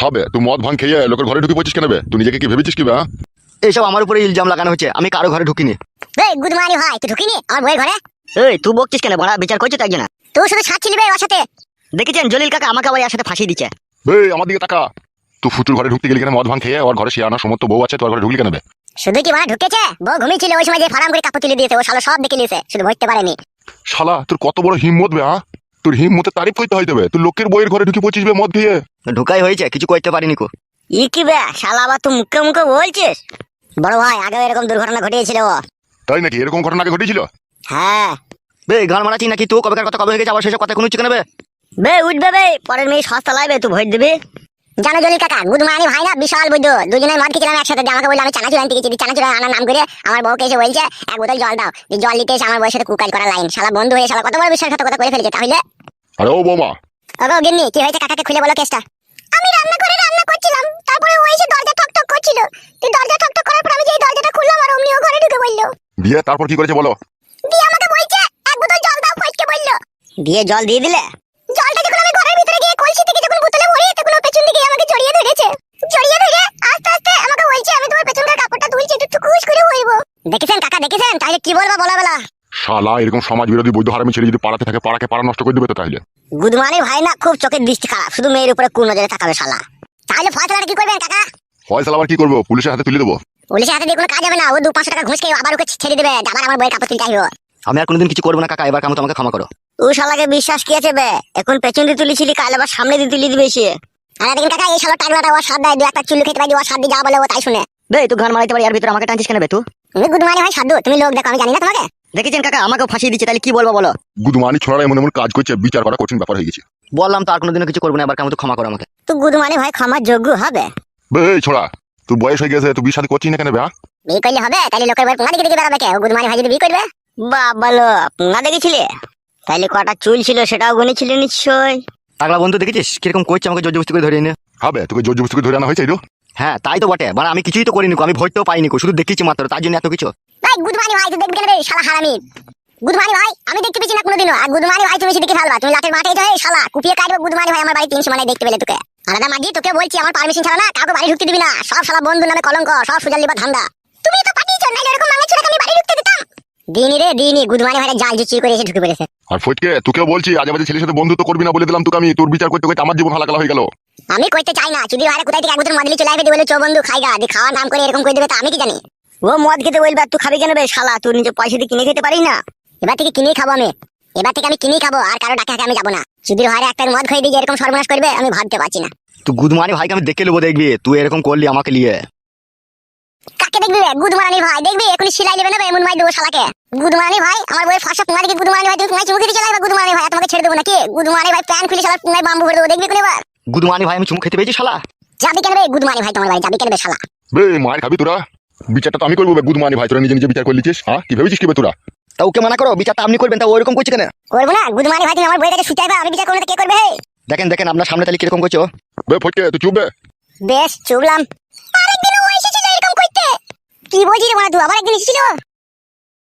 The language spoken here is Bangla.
হবে। তুই মদ ভাঙ খেয়ে লোকের ঘরে ঢুকে পড়ছিস কেন বে? তুই নিজেকে কি ভেবেছিস কি বে হ্যাঁ? এইসব আমার উপরে ইলজাম লাগানো হচ্ছে আমি কারও ঘরে ঢুকিনি। এই গুদমানি তুই ঢুকিনি? আমার বইয়ের ঘরে? এই তুই বকছিস কেন? বড়া বিচার করছ তো একজন। তুই শুধু ছাড়ছিলি বে ওর সাথে। দেখেছেন? জলিল কাকা আমাকে আবার এর সাথে ফাঁসিয়ে দিচ্ছে। এই আমার দিকে তাকা। তুই ফুচুর ঘরে ঢুকতে গেলি কেন? মদ ভাঙ খেয়ে ওর ঘরে সে সমস্ত বউ আছে তোর ঘরে ঢুকলি কেন বে? শুধু কি ঢুকেছে? বউ ঘুমিয়েছিল ওই সময় যে ফারাম করে কাপড় তুলে দিয়েছে ও শালা সব দেখে নিয়েছে। শুধু পারেনি। শালা তোর কত বড় হিম্মত বে হ্যাঁ? তোর হিম্মতে তারিফ করতে হয় দেবে। তুই লোকের বইয়ের ঘরে ঢুকে বে মদ খেয়ে। ঢুকাই হয়েছে কিছু করতে পারিনি কো। ই কি বে শালা আবার তুই মুখে মুখে বলছিস? বড় ভাই আগে এরকম দুর্ঘটনা ঘটিয়েছিল ও। তাই নাকি? এরকম ঘটনা আগে ঘটেছিল? হ্যাঁ। বে ঘর মারাচ্ছি নাকি? তুই কবেকার কথা কবে হয়ে গেছে? আবার সেসব কথা কোনো কেন বে? বে উঠবে বে পরের মেয়ে সস্তা লাগবে তুই ভোট দিবি? জানো জলিল কাকা গুদমানি ভাই না বিশাল বুদ্ধ দুজনে মদ খেয়েছিলাম একসাথে। দিয়ে আমাকে বলল আমি চানাচুর আনতে গেছি দিয়ে চানাচুর আনার নাম করে আমার বউকে এসে বলছে এক বোতল জল দাও দিয়ে জল দিতে এসে আমার বউয়ের সাথে কুকাজ করা লাইন শালা বন্ধু হয়ে শালা কত বড় বিশ্বাসঘাতকতা করে ফেলেছে তাহলে? আরে ও বৌমা। ওগো গিন্নি কি হয়েছে? কাকাকে খুলে বলো কেসটা আমি রান্না করে রান্না করছিলাম তারপরে ও এসে দরজা ঠক ঠক করছিল। তুই দরজা ঠক ঠক করার পর আমি যেই দরজাটা খুললাম আর অমনি ও ঘরে ঢুকে বলল দিয়ে তারপর কি করেছে বলো? দিয়ে আমাকে বলছে এক বোতল জল দাও বলল। দিয়ে জল দিয়ে দিলে জলটা যখন আমি ঘরের ভিতরে গিয়ে কলসি থেকে যখন বোতলে ভরি তখন ও পেছন দিকে আমাকে জড়িয়ে ধরেছে জড়িয়ে ধরে আস্তে আস্তে আমাকে বলছে আমি তোমার পেছনকার কাপড়টা তুলছি একটু টুকুস করে হইব দেখেছেন? তাহলে কি বলব বলা বেলা শালা এরকম সমাজ বিরোধী বৈধ হারামি ছেলে যদি পাড়াতে থাকে পাড়াকে পাড়া নষ্ট করে দেবে তো তাহলে গুদমানি ভাই না খুব চোখের দৃষ্টি খারাপ। শুধু মেয়ের উপরে কোন নজরে তাকাবে শালা। তাহলে ফয়সালাটা কি করবেন কাকা? ফয়সালা আবার কি করব? পুলিশের হাতে তুলে দেবো। পুলিশের হাতে দিয়ে কোনো কাজ হবে না। ও দু পাঁচশো টাকা ঘুষ খেয়ে আবার ওকে ছেড়ে দেবে। আবার আমার বইয়ের কাপড় তুলতে আসব। আমি আর কোনোদিন কিছু করব না কাকা। এবার কামো তোমাকে ক্ষমা করো। ও শালাকে বিশ্বাস কি আছে বে? এখন পেছন দিয়ে তুলেছিলি কাল আবার সামনে দিয়ে তুলে দিবে সে। আরে দেখুন কাকা এই শালা টাগলাটা ওর সাত দেয় দু একটা চুল্লু খেতে পারি ওর সাত দিয়ে যা বলে ও তাই শুনে। বে তুই গান মারাইতে পারি আর ভিতরে আমাকে টানছিস কেন বে তুই? গুদমানি ভাই সাধু। তুমি লোক দেখো আমি জানি না তোমাকে। দেখেছেন কাকা আমাকেও ফাঁসিয়ে দিচ্ছে তাহলে কি বলব বলো? গুদমানি ছোড়ারা এমন এমন কাজ করছে বিচার করা কঠিন ব্যাপার হয়ে গেছে। বললাম তো আর কোনোদিনও কিছু করব না এবার কামো তো ক্ষমা করো আমাকে। তো গুদমানি ভাই ক্ষমার যোগ্য হবে। বে ছোড়া তুই বয়স হয়ে গেছে তুই বিয়ে শাদী করছিস না কেন বে হ্যাঁ? বিয়ে করলে হবে তাহলে লোকের বই পোঙা দিকে দিকে বেড়াবে কে ও গুদমানি ভাই যদি বিয়ে করবে। বাবালো না দেখেছিলে? তাইলে কটা চুল ছিল সেটাও গুনেছিলে নিশ্চয়। পাগলা বন্ধু দেখেছিস? কীরকম করছে আমাকে জোর জবস্তি করে ধরে এনে? হবে তোকে জোর জবস্তি করে ধরে আনা হয়েছে তো? হ্যাঁ তাই তো বটে। মানে আমি কিছুই তো করিনি আমি আমি তো পাইনি শুধু দেখেছি মাত্র তার জন্য এত কিছু। ভাই গুদমানি ভাই তুই দেখবি কেন রে শালা হারামি। গুদমানি ভাই আমি দেখতে পেয়েছি না কোনোদিনও। আর গুদমানি ভাই তুমি সেদিকে ফেলবা তুমি লাটের মাঠে যাই শালা কুপিয়ে কাটবে গুদমানি ভাই আমার বাড়ি তিন সময় দেখতে পেলে তোকে। আলাদা মাগি তোকে বলছি আমার পারমিশন ছাড়া না কাউকে বাড়ি ঢুকতে দিবি না। সব শালা বন্ধু নামে কলঙ্ক সব সুজাল লিবা ধান্দা। তুমি তো পাঠিয়েছো নাইলে এরকম মাঙ্গা ছোড়াকে আমি বাড়ি ঢুকতে দিতাম। দিনি রে দিনি গুদমানি ভাই জাল জুচি করে এসে ঢুকে পড়েছে। আর ফটকে তোকেও বলছি আজে বাজে ছেলের সাথে বন্ধুত্ব করবি না বলে দিলাম তোকে আমি তোর বিচার করতে করতে আমার জীবন হালাকালা হয়ে গেল। আমি কইতে চাই না চুদি ভাইরা কোথায় থেকে এক বোতল মদলি চলে আসবে? বলে চো বন্ধু খাইগা দি খাওয়ার নাম করে এরকম করে দেবে তা আমি কি জানি? ও মদ খেতে বলবে তুই খাবি কেন বে শালা? তুই নিজে পয়সা দিয়ে কিনে খেতে পারি না? এবার থেকে কিনেই খাব আমি। এবার থেকে আমি কিনেই খাব আর কারও ডাকে আমি যাব না। চুদির ভাইরা একটা মদ খাই দিয়ে এরকম সর্বনাশ করবে? আমি ভাবতে পারছি না। তুই গুদমানি ভাইকে আমি দেখে নেব দেখবি তুই এরকম করলি আমাকে নিয়ে। কাকে দেখবি রে? গুদমারানি ভাই দেখবি? এখনই সিলাই নেবে না এমন ভাই দেবো শালাকে। গুদমারানি ভাই আমার বই ফাঁসা পুঙ্গা দিকে গুদমারানি ভাই তুমি পুঙ্গাই চুমুকে দিয়ে চলে গুদমারানি ভাই তোমাকে ছেড়ে দেবো নাকি গুদমারানি ভাই প্যান খুলে শালা পুঙ্গাই বাম্বু ভরে দেবো দেখবি কোন এবার? গুদমানি ভাই আমি চুমু খেতে পেয়েছি শালা। যাবি কেন রে? গুদমারানি ভাই তোমার ভাই যাবি কেন রে শালা? বে মার খাবি তোরা। বিচারটা তো আমি করব বে গুদমানি ভাই তোরা নিজে নিজে বিচার করে হ্যাঁ? কি ভেবেছিস কি বে তোরা? তা ওকে মানা করো বিচারটা আপনি করবেন তা ওরকম করছে কেন? করব না গুদমারানি ভাই তুমি আমার বইটাকে শুচাইবে আমি বিচার করব না কে করবে দেখেন দেখেন আপনার সামনে তাহলে কীরকম করছ বে ফটকে তুই চুপ বে। বেশ চুবলাম আরেকদিন ও এসেছিল এরকম করতে। কি বলছিস রে মানে তুই আবার একদিন এসেছিল?